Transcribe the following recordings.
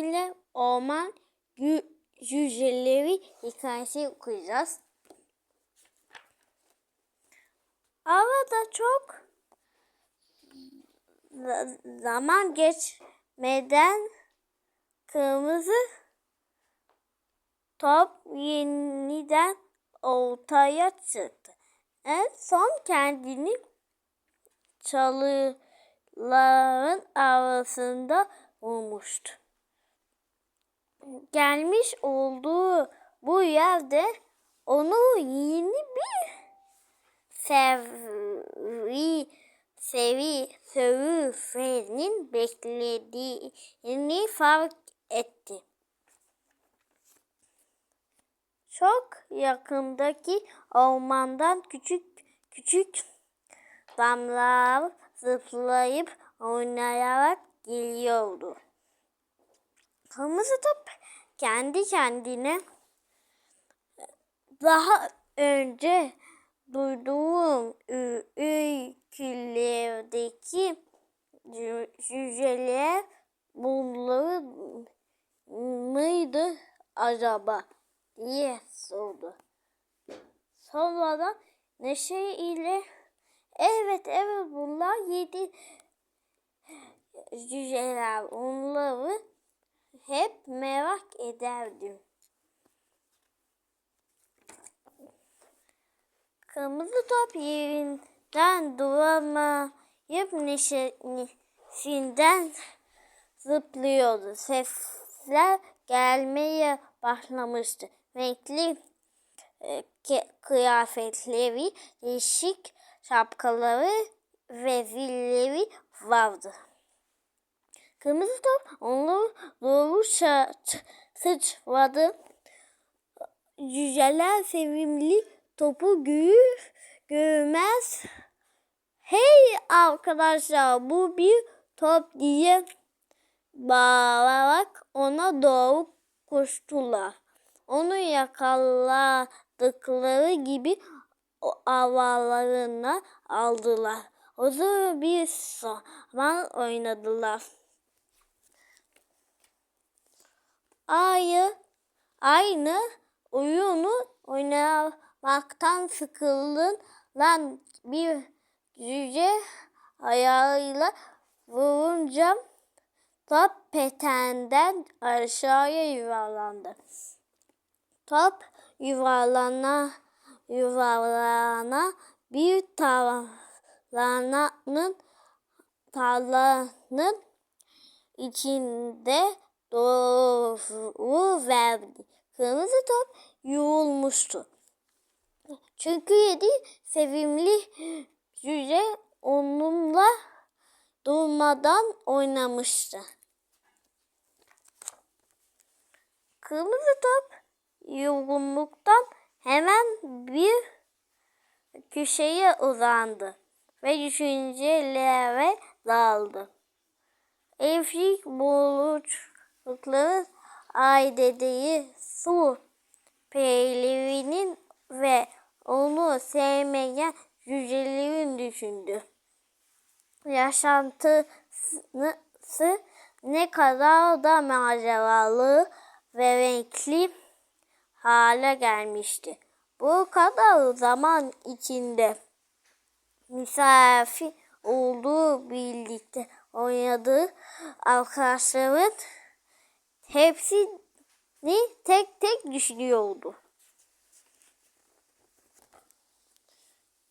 Bugünle orman cüceleri hikayesi okuyacağız. Arada çok za- zaman geçmeden kırmızı top yeniden ortaya çıktı. En son kendini çalıların arasında bulmuştu. Gelmiş olduğu bu yerde onu yeni bir sevi sevi sövüfenin beklediğini fark etti. Çok yakındaki ormandan küçük küçük damlalar zıplayıp oynayarak geliyordu. Kırmızı top kendi kendine daha önce duyduğum ü- öykülerdeki cü- cüceler bunları mıydı acaba diye sordu. Sonradan neşe ile evet evet bunlar yedi cüceler onları hep merak ederdim. Kırmızı top yerinden duramayıp neşesinden zıplıyordu. Sesler gelmeye başlamıştı. Renkli e, kıyafetleri, değişik şapkaları ve zilleri vardı. Kırmızı top onu doğru sıçradı. Cüceler sevimli topu görür görmez. Hey arkadaşlar bu bir top diye bağırarak ona doğru koştular. Onu yakaladıkları gibi avalarına aldılar. Uzun bir zaman oynadılar. Ayı aynı oyunu oynamaktan sıkıldın lan bir cüce ayağıyla vurunca top petenden aşağıya yuvarlandı. Top yuvarlana yuvarlana bir tarlanın tarlanın içinde doğru verdi. Kırmızı top yorulmuştu. Çünkü yedi sevimli cüce onunla durmadan oynamıştı. Kırmızı top yorgunluktan hemen bir köşeye uzandı ve düşüncelere daldı. Evcik bulutları ay dediği su peynirinin ve onu sevmeyen cücelerin düşündü. Yaşantısı ne kadar da maceralı ve renkli hale gelmişti. Bu kadar zaman içinde misafir olduğu birlikte oynadığı arkadaşların hepsini tek tek düşünüyordu.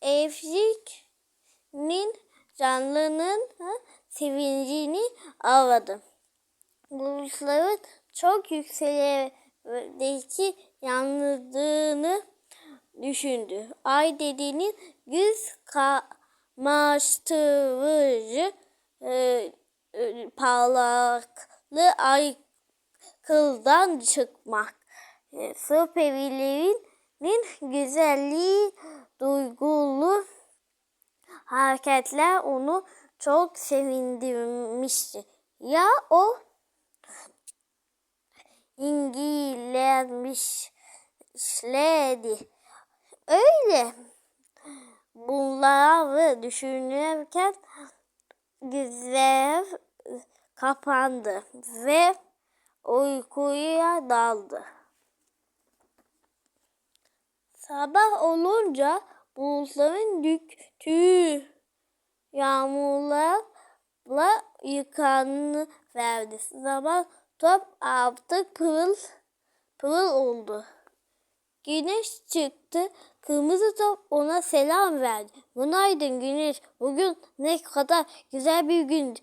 Evcik'nin canlının sevincini aradı. Bulutların çok yükseklerdeki yalnızlığını düşündü. Ay dediğinin yüz kamaştırıcı e, e, parlaklı ay kıldan çıkmak. E, Sırp evlerinin güzelliği duygulu hareketler onu çok sevindirmişti. Ya o İngilizleşledi. Öyle bunları düşünürken güzel kapandı ve uykuya daldı. Sabah olunca bulutların döktüğü yağmurlarla yıkanı verdi. Sabah top artık pırıl pırıl oldu. Güneş çıktı. Kırmızı top ona selam verdi. Günaydın güneş. Bugün ne kadar güzel bir gün.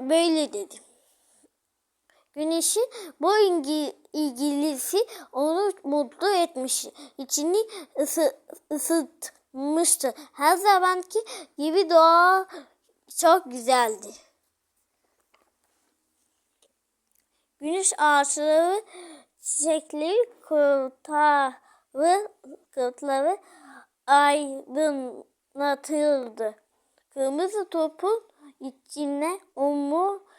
Böyle dedi. Güneşin bu ilgi- ilgilisi onu mutlu etmiş. İçini ısı, ısıtmıştı. Her zamanki gibi doğa çok güzeldi. Güneş ağaçları, çiçekleri, kurtları, kurtları aydınlatırdı. Kırmızı topun içine umut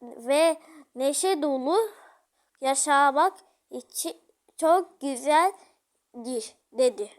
ve neşe dolu yaşamak için çok güzeldir dedi.